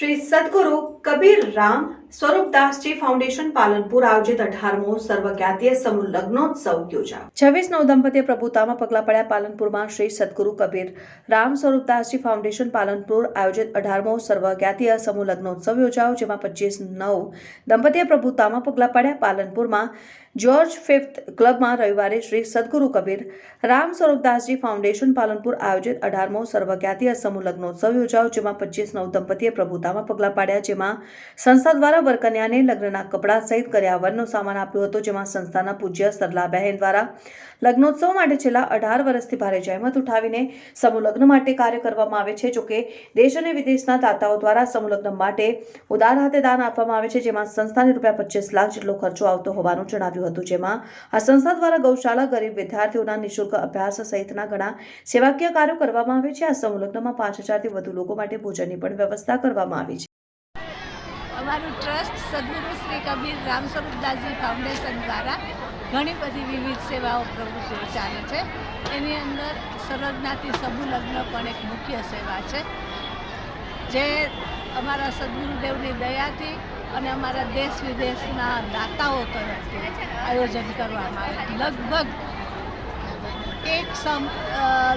Shri Sadguru Kabir Ram Swarupdasji foundation Palanpur આયોજિત અઢારમો સર્વજ્ઞાતીય સમૂહ લગ્નોત્સવ યોજાયો. છવ્વીસ નવ દંપતીએ પ્રભુતામાં પગલા પડ્યા પાલનપુરમાં શ્રી સદગુરુ કબીર. રામ સ્વરૂપદાસજી ફાઉન્ડેશન પાલનપુર આયોજિત અઢારમો સર્વજ્ઞાતીય સમૂહ લગ્નોત્સવ યોજાયો, જેમાં પચીસ નવ દંપતીએ પ્રભુતામાં પગલા પડ્યા પાલનપુરમાં. જ્યોર્જ ફિફ્થ ક્લબમાં રવિવારે શ્રી સદગુરુ કબીર. રામ સ્વરૂપદાસજી ફાઉન્ડેશન પાલનપુર આયોજિત અઢારમો સર્વજ્ઞાતીય સમૂહ લગ્નોત્સવ યોજાયો, જેમાં પચીસ નવ દંપતીએ પ્રભુતામાં પગલા પાડ્યા, જેમાં સંસ્થા દ્વારા વરકન્યાને લગ્નના કપડાં સહિત કર્યાવરનો સામાન આપ્યો હતો, જેમાં સંસ્થાના પૂજ્ય સરલાબહેન દ્વારા લગ્નોત્સવ માટે છેલ્લા અઢાર વર્ષથી ભારે જહેમત ઉઠાવીને સમૂહ માટે કાર્ય કરવામાં આવે છે જોકે દેશ અને વિદેશના દાતાઓ દ્વારા સમૂહ માટે ઉદાર હાથે દાન આપવામાં આવે છે, જેમાં સંસ્થાને રૂપિયા પચીસ લાખ જેટલો ખર્ચો આવતો હોવાનું જણાવ્યું હતું, જેમાં આ સંસ્થા દ્વારા ગૌશાળા ગરીબ વિદ્યાર્થીઓના નિઃશુલ્ક અભ્યાસ સહિતના ઘણા સેવાકીય કાર્યો કરવામાં આવે છે, આ સમૂહ પાંચ હજારથી વધુ લોકો માટે ભોજનની પણ વ્યવસ્થા કરવામાં આવી છે. અમારું ટ્રસ્ટ સદગુરુ શ્રી કબીર રામ સ્વરૂપદાસજી ફાઉન્ડેશન દ્વારા ઘણી બધી વિવિધ સેવાઓ પ્રવૃત્તિઓ ચાલે છે. એની અંદર સરળનાથી સમૂહ લગ્ન પણ એક મુખ્ય સેવા છે. જે અમારા સદગુરુદેવની દયાથી અને અમારા દેશ વિદેશના દાતાઓ તરફથી આયોજન કરવામાં આવે. લગભગ એક સમ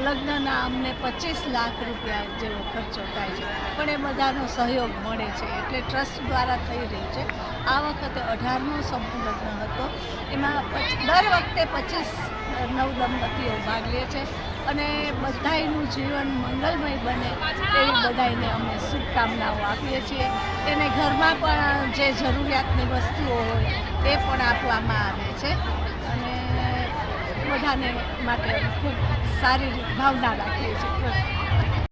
લગ્નના અમને પચીસ લાખ રૂપિયા જેવો ખર્ચો થાય છે. પણ એ બધાનો સહયોગ મળે છે, એટલે ટ્રસ્ટ દ્વારા થઈ રહ્યું છે. આ વખતે અઢારમો સમૂહ લગ્ન હતો. એમાં દર વખતે પચીસ નવ દંપતીઓ ભાગ લે છે અને બધાયનું જીવન મંગલમય બને એવી બધાયને અમે શુભકામનાઓ આપીએ છીએ. એને ઘરમાં પણ જે જરૂરિયાતની વસ્તુઓ હોય એ પણ આપવામાં આવે છે. અને બધાને માટે ખૂબ સારી ભાવના રાખીએ છીએ.